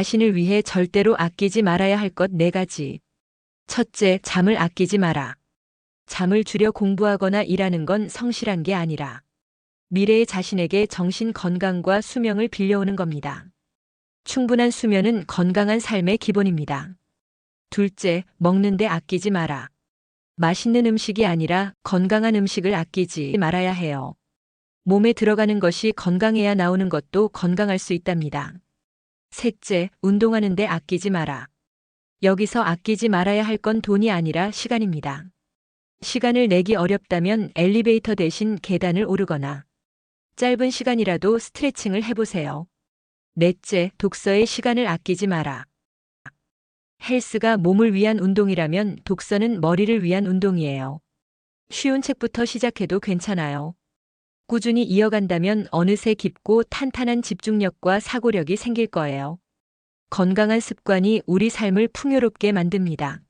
자신을 위해 절대로 아끼지 말아야 할 것 네 가지. 첫째, 잠을 아끼지 마라. 잠을 줄여 공부하거나 일하는 건 성실한 게 아니라 미래의 자신에게 정신 건강과 수명을 빌려오는 겁니다. 충분한 수면은 건강한 삶의 기본입니다. 둘째, 먹는데 아끼지 마라. 맛있는 음식이 아니라 건강한 음식을 아끼지 말아야 해요. 몸에 들어가는 것이 건강해야 나오는 것도 건강할 수 있답니다. 셋째, 운동하는데 아끼지 마라. 여기서 아끼지 말아야 할 건 돈이 아니라 시간입니다. 시간을 내기 어렵다면 엘리베이터 대신 계단을 오르거나 짧은 시간이라도 스트레칭을 해보세요. 넷째, 독서의 시간을 아끼지 마라. 헬스가 몸을 위한 운동이라면 독서는 머리를 위한 운동이에요. 쉬운 책부터 시작해도 괜찮아요. 꾸준히 이어간다면 어느새 깊고 탄탄한 집중력과 사고력이 생길 거예요. 건강한 습관이 우리 삶을 풍요롭게 만듭니다.